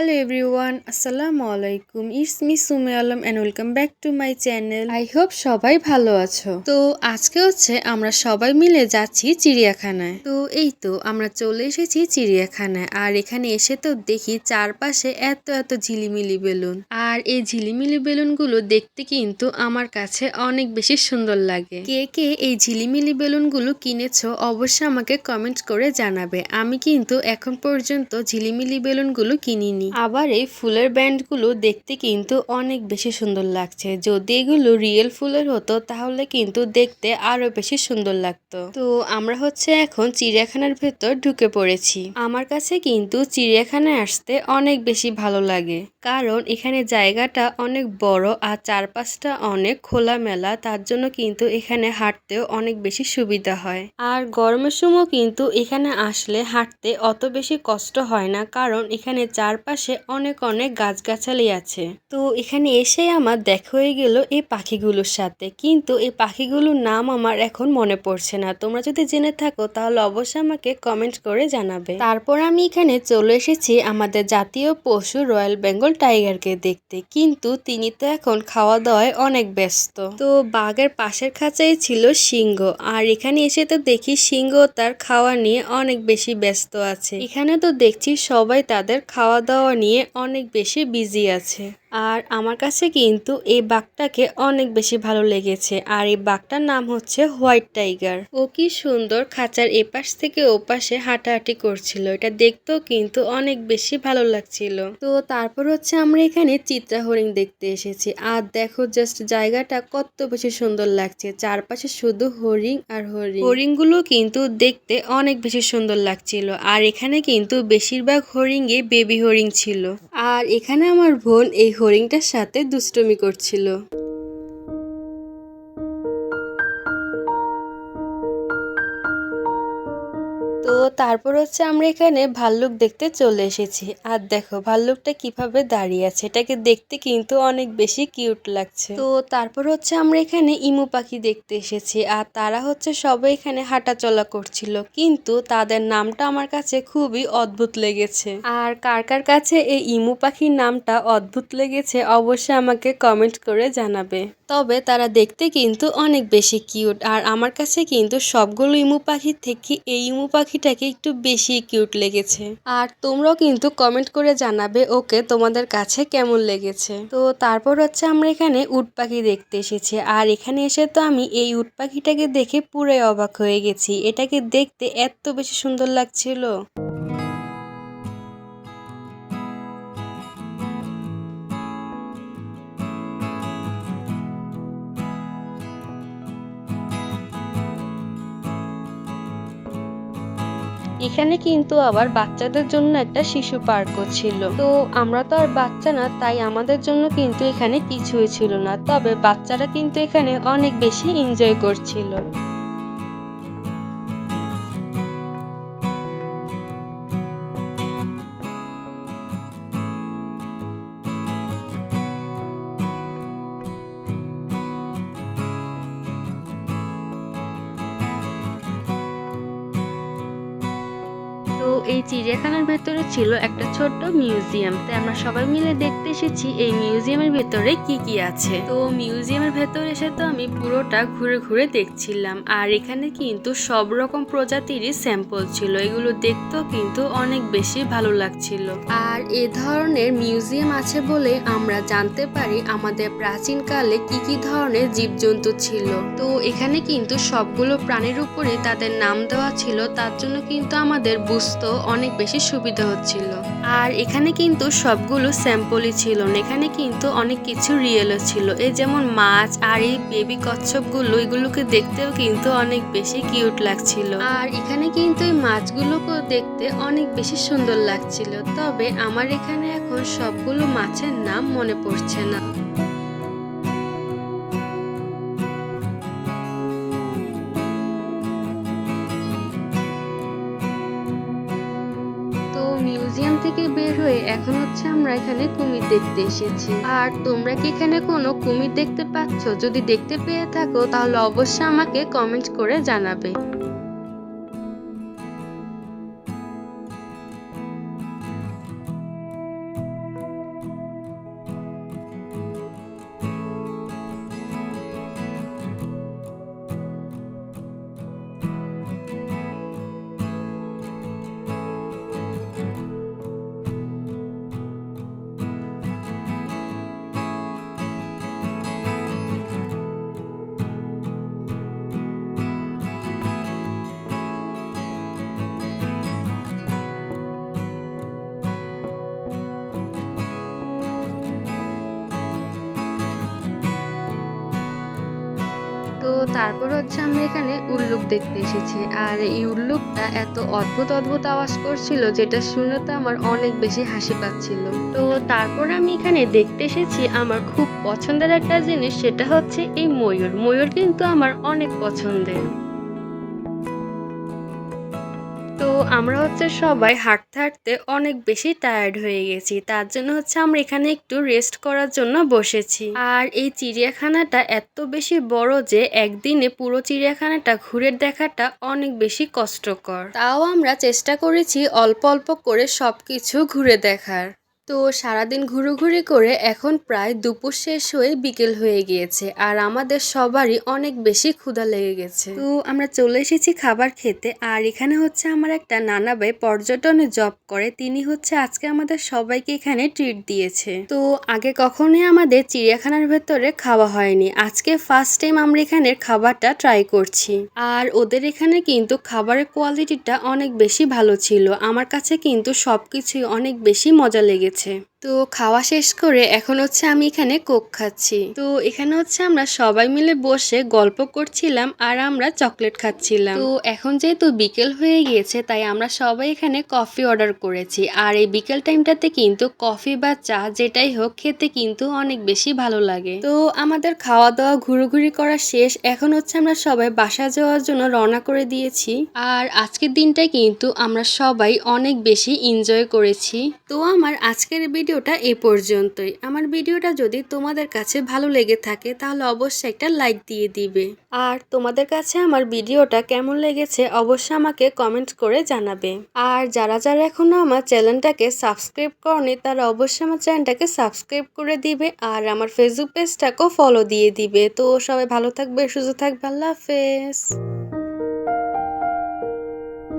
Hello everyone আসসালামু আলাইকুম it's me Sume Alam and welcome back to my channel I hope সবাই ভালো আছো। তো আজকে হচ্ছে আমরা সবাই মিলে যাচ্ছি চিড়িয়াখানায়। তো এই তো আমরা চলে এসেছি চিড়িয়াখানায়। আর এখানে এসে তো দেখি চারপাশে এত এত ঝিলিমিলি বেলুন। আর এই ঝিলিমিলি বেলুনগুলো দেখতে কিন্তু আমার কাছে অনেক বেশি সুন্দর লাগে। কে কে এই ঝিলিমিলি বেলুনগুলো কিনেছো অবশ্যই আমাকে কমেন্ট করে জানাবে। আমি কিন্তু এখন পর্যন্ত ঝিলিমিলি বেলুনগুলো কিনিনি। আবার এই ফুলের ব্যান্ডগুলো দেখতে কিন্তু অনেক বেশি সুন্দর লাগছে। যদি এগুলো রিয়েল ফুলের হতো, তাহলে কিন্তু দেখতে আরও বেশি সুন্দর লাগতো। তো আমরা হচ্ছে এখন চিড়িয়াখানার ভেতর ঢুকে পড়েছি। আমার কাছে কিন্তু চিড়িয়াখানায় আসতে অনেক বেশি ভালো লাগে। কারণ এখানে জায়গাটা অনেক বড় আর চারপাশটা অনেক খোলামেলা, তার জন্য কিন্তু এখানে হাঁটতেও অনেক বেশি সুবিধা হয়। আর গরমের সময় কিন্তু এখানে আসলে হাঁটতে অত বেশি কষ্ট হয় না, কারণ এখানে চারপাশে অনেক অনেক গাছগাছালি আছে। তো এখানে এসে আমার দেখা হয়ে গেল এই পাখিগুলোর সাথে। কিন্তু এই পাখিগুলোর নাম আমার এখন মনে পড়ছে না। তোমরা যদি জেনে থাকো, তাহলে অবশ্যই আমাকে কমেন্ট করে জানাবে। তারপর আমি এখানে চলে এসেছি আমাদের জাতীয় পশু রয়্যাল বেঙ্গল টাইগারকে দেখতে। কিন্তু তিনি তো এখন খাওয়া দাওয়ায় অনেক ব্যস্ত। তো বাঘের পাশের খাঁচাই ছিল সিংহ। আর এখানে এসে তো দেখি সিংহ তার খাওয়া নিয়ে অনেক বেশি ব্যস্ত আছে। এখানে তো দেখছি সবাই তাদের খাওয়া দাওয়া নিয়ে অনেক বেশি বিজি আছে। আর আমার কাছে কিন্তু এই বাঘটাকে অনেক বেশি ভালো লেগেছে। আর এই বাঘটার নাম হচ্ছে হোয়াইট টাইগার। ও কি সুন্দর খাঁচার এপাশ থেকে ওপাশে হাঁটাহাঁটি করছিল। এটা দেখতেও কিন্তু অনেক বেশি ভালো লাগছিল। তো তারপর হচ্ছে আমরা এখানে চিত্রা হরিণ দেখতে এসেছি। আর দেখো জাস্ট জায়গাটা কত বেশি সুন্দর লাগছে। চারপাশে শুধু হরিণ আর হরিণ। হরিণগুলো কিন্তু দেখতে অনেক বেশি সুন্দর লাগছিল। আর এখানে কিন্তু বেশিরভাগ হরিণে বেবি হরিণ ছিল। আর এখানে আমার বোন এই হরিণটার সাথে দুষ্টুমি করছিল। তারপর হচ্ছে আমরা এখানে ভাল্লুক দেখতে চলে এসেছি। আর দেখো, ভাল্লুকটা কীভাবে দাঁড়িয়ে আছে, এটাকে দেখতে কিন্তু অনেক বেশি কিউট লাগছে। তো তারপর হচ্ছে আমরা এখানে ইমু পাখি দেখতে এসেছি, আর তারা হচ্ছে সবাই এখানে হাঁটাচলা করছিল। কিন্তু তাদের নামটা আমার কাছে খুবই অদ্ভুত লেগেছে। আর কার কার কাছে এই ইমু পাখির নামটা অদ্ভুত লেগেছে অবশ্যই আমাকে কমেন্ট করে জানাবে। তবে তারা দেখতে কিন্তু অনেক বেশি কিউট, আর আমার কাছে কিন্তু সবগুলো ইমু পাখির থেকে এই ইমু পাখিটাকে একটু বেশি কিউট লেগেছে। আর তোমরাও কিন্তু কমেন্ট করে জানাবে ওকে তোমাদের কাছে কেমন লেগেছে। তো তারপর হচ্ছে আমরা এখানে উট পাখি দেখতে এসেছি। আর এখানে এসে তো আমি এই উট পাখিটাকে দেখে পুরাই অবাক হয়ে গেছি। এটাকে দেখতে এত বেশি সুন্দর লাগছিল। এখানে কিন্তু আবার বাচ্চাদের জন্য একটা শিশু পার্কও ছিল। তো আমরা তো আর বাচ্চা না, তাই আমাদের জন্য কিন্তু এখানে কিছুই ছিল না। তবে বাচ্চারা কিন্তু এখানে অনেক বেশি এনজয় করছিল। এই চিড়িয়াখানার ভেতরে ছিল একটা ছোট্ট মিউজিয়াম। তাই আমরা সবাই মিলে দেখতে এসেছি এই মিউজিয়ামের ভেতরে কি কি আছে। তো মিউজিয়ামের ভেতরে এসে তো আমি পুরোটা ঘুরে ঘুরে দেখছিলাম। আর এখানে কিন্তু সব রকম প্রজাতিরই স্যাম্পল ছিল। এগুলো দেখতেও কিন্তু অনেক বেশি ভালো লাগছিল। আর এ ধরনের মিউজিয়াম আছে বলে আমরা জানতে পারি আমাদের প্রাচীনকালে কি কি ধরনের জীবজন্তু ছিল। তো এখানে কিন্তু সবগুলো প্রাণীর উপরে তাদের নাম দেওয়া ছিল। তার জন্য কিন্তু আমাদের বুঝতে অনেক বেশি সুবিধা হচ্ছিল। আর এখানে কিন্তু সবগুলো স্যাম্পলই ছিল না। এখানে কিন্তু অনেক কিছু রিয়েলও ছিল। এই যেমন মাছ আর এই বেবি কচ্ছপগুলো, এগুলোকে দেখতেও কিন্তু অনেক বেশি কিউট লাগছিল। আর এখানে কিন্তু এই মাছগুলোকেও দেখতে অনেক বেশি সুন্দর লাগছিল। তবে আমার এখানে এখন সবগুলো মাছের নাম মনে পড়ছে না। হচ্ছে, আমরা এখানে কুমির দেখতে এসেছি। আর তোমরা কি এখানে কোনো কুমির দেখতে পাচ্ছ? যদি দেখতে পেয়ে থাকো, তাহলে অবশ্যই আমাকে কমেন্ট করে জানাবে। হচ্ছে আমি এখানে উল্লুক দেখতে এসেছি। আর এই উল্লুকটা এত অদ্ভুত অদ্ভুত আওয়াজ করছিল যেটা শুনে তো আমার অনেক বেশি হাসি পাচ্ছিল। তো তারপর আমি এখানে দেখতে এসেছি আমার খুব পছন্দের একটা জিনিস, সেটা হচ্ছে এই ময়ূর। ময়ূর কিন্তু আমার অনেক পছন্দের। আমরা হচ্ছে সবাই হাঁটতে হাঁটতে অনেক বেশি টায়ার্ড হয়ে গেছি। তার জন্য হচ্ছে আমরা এখানে একটু রেস্ট করার জন্য বসেছি। আর এই চিড়িয়াখানাটা এত বেশি বড় যে একদিনে পুরো চিড়িয়াখানাটা ঘুরে দেখাটা অনেক বেশি কষ্টকর। তাও আমরা চেষ্টা করেছি অল্প অল্প করে সবকিছু ঘুরে দেখার। তো সারাদিন ঘুরোঘুরি করে এখন প্রায় দুপুর শেষ হয়ে বিকেল হয়ে গিয়েছে আর আমাদের সবারই অনেক বেশি ক্ষুধা লেগে গেছে। তো আমরা চলে এসেছি খাবার খেতে আর এখানে হচ্ছে আমার একটা নানা ভাই পর্যটনে জব করে, তিনি হচ্ছে আজকে আমাদের সবাইকে এখানে ট্রিট দিয়েছে। তো আগে কখনোই আমাদের চিড়িয়াখানার ভেতরে খাওয়া হয়নি, আজকে ফার্স্ট টাইম আমরা এখানের খাবারটা ট্রাই করছি। আর ওদের এখানে কিন্তু খাবারের কোয়ালিটিটা অনেক বেশি ভালো ছিল, আমার কাছে কিন্তু সবকিছুই অনেক বেশি মজা লেগেছে। রয়েছে। তো খাওয়া শেষ করে এখন হচ্ছে আমি এখানে কোক খাচ্ছি। তো এখানে হচ্ছে আমরা সবাই মিলে বসে গল্প করছিলাম আর আমরা চকলেট খাচ্ছিলাম। তো এখন যেহেতু বিকেল হয়ে গিয়েছে, তাই আমরা সবাই এখানে কফি অর্ডার করেছি। আর এই বিকেল টাইমটাতে কিন্তু কফি বা চা যেটাই হোক খেতে কিন্তু অনেক বেশি ভালো লাগে। তো আমাদের খাওয়া দাওয়া ঘুরোঘুরি করা শেষ। এখন হচ্ছে আমরা সবাই বাসা যাওয়ার জন্য রওনা করে দিয়েছি। আর আজকের দিনটাই কিন্তু আমরা সবাই অনেক বেশি এনজয় করেছি। তো আমার আজকের ভিডিওটা এ পর্যন্তই। আমার ভিডিওটা যদি তোমাদের কাছে ভালো লেগে থাকে, তাহলে অবশ্যই একটা লাইক দিয়ে দিবে। আর তোমাদের কাছে আমার ভিডিওটা কেমন লেগেছে, অবশ্যই আমাকে কমেন্ট করে জানাবে। আর যারা যারা এখনও আমার চ্যানেলটাকে সাবস্ক্রাইব করনি, তারা অবশ্যই আমার চ্যানেলটাকে সাবস্ক্রাইব করে দিবে আর আমার ফেসবুক পেজটাকেও ফলো দিয়ে দিবে। তো সবাই ভালো থাকবে, সুস্থ থাকবে, আল্লাহ হাফেজ।